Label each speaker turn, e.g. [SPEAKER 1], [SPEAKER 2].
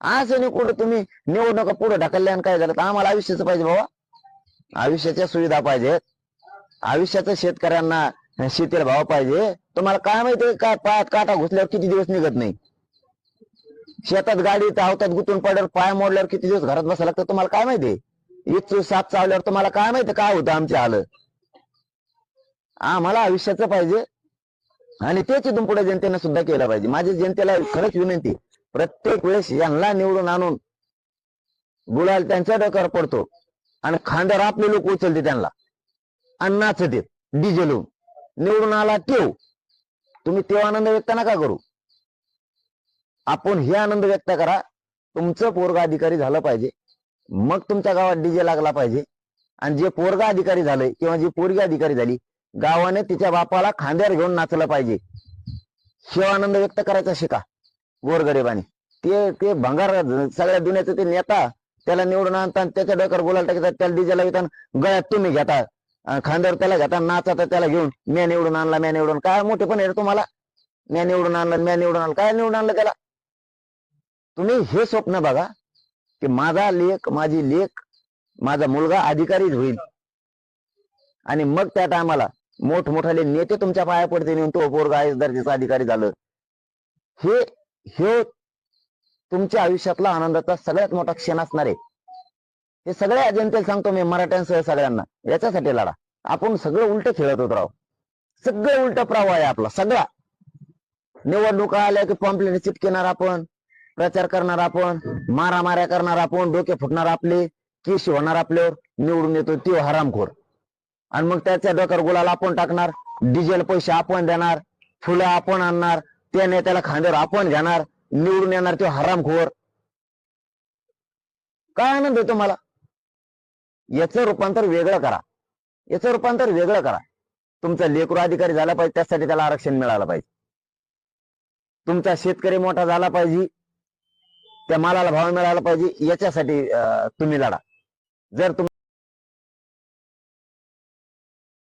[SPEAKER 1] असं नाही कुठं तुम्ही निवडणुका पुढे ढकलल्या आणि काय झालं तर आम्हाला आयुष्याचं पाहिजे बाबा. आयुष्याच्या सुविधा पाहिजेत. आयुष्याचं शेतकऱ्यांना शेतीला भाव पाहिजे. तुम्हाला काय माहितीये का? पायात काटा घुसल्यावर किती दिवस निघत नाही? शेतात गाडी धावतात गुतून पडल्यावर पाय मोडल्यावर किती दिवस घरात बसायला लागतं तुम्हाला काय माहितीये इच्छू साप चावल्यावर तुम्हाला काय माहिती काय होतं आमच्या आलं आम्हाला आयुष्याचं पाहिजे. आणि तेच इथून पुढे जनतेने सुद्धा केलं पाहिजे. माझी जनतेला खरंच विनंती प्रत्येक वेळेस यांना निवडून आणून गुलाल त्यांच्या डोक्यावर पडतो आणि खांद्यावर आपले लोक उचलते त्यांना. आणि नाचते डीजे लावून. निवडून आला ठेव तुम्ही तेव्हा आनंद व्यक्त नका करू. आपण हे आनंद व्यक्त करा. तुमचं पोरगा अधिकारी झालं पाहिजे. मग तुमच्या गावात डीजे लागला पाहिजे. आणि जे पोरगा अधिकारी झाले किंवा जी पोरगी अधिकारी झाली गावाने तिच्या बापाला खांद्यावर घेऊन नाचलं पाहिजे. शिव आनंद व्यक्त करायचा शिका गोरगरिबाने. ते ते भंगार सगळ्या दुनियाचे ते नेता त्याला निवडून आणता त्याच्या डोक्यावर बोलायला टाकतात त्याला डीजे घेता गळ्यात तुम्ही घेता. खांद्यावर त्याला घेता नाचता त्याला घेऊन म्या निवडून आणला म्या निवडून काय मोठे पण आहे तुम्हाला? म्या निवडून आणलं म्या निवडून आणलं. काय निवडून आणलं त्याला? तुम्ही हे स्वप्न बघा की माझा लेख माझी लेख माझा मुलगा अधिकारी होईल. आणि मग त्या टायमाला मोठमोठाले नेते तुमच्या पाया पडते नेऊन तो पोरगा आहे अधिकारी झालं. हे हे तुमच्या आयुष्यातला आनंदाचा सगळ्यात मोठा क्षण असणार आहे. हे सगळ्या जनतेला सांगतो मी मराठ्यांसह सगळ्यांना. याच्यासाठी लढा. आपण सगळं उलट खेळत होत राव सगळं उलट प्रवाह आहे आपला सगळा. निवडणुका आल्या की पॉम्पलेट चिटकेणार आपण प्रचार करणार आपण मारामाऱ्या करणार आपण डोके फुटणार आपले केस होणार आपल्यावर निवडून येतो तो हरामखोर. आणि मग त्याच्या डोक्यावर गुलाल आपण टाकणार डिझेल पैसे आपण देणार फुलं आपण आणणार त्या नेत्याला खांद्यावर आपण घेणार निवडून येणार तो हरामखोर. काय आनंद आहे तुम्हाला याचं रूपांतर वेगळं करा. याचं रूपांतर वेगळं करा. तुमचा लेकरू अधिकारी झाला पाहिजे त्यासाठी त्याला आरक्षण मिळालं पाहिजे. तुमचा शेतकरी मोठा झाला पाहिजे त्या मालाला भाव मिळाला पाहिजे याच्यासाठी तुम्ही लढा. जर तुम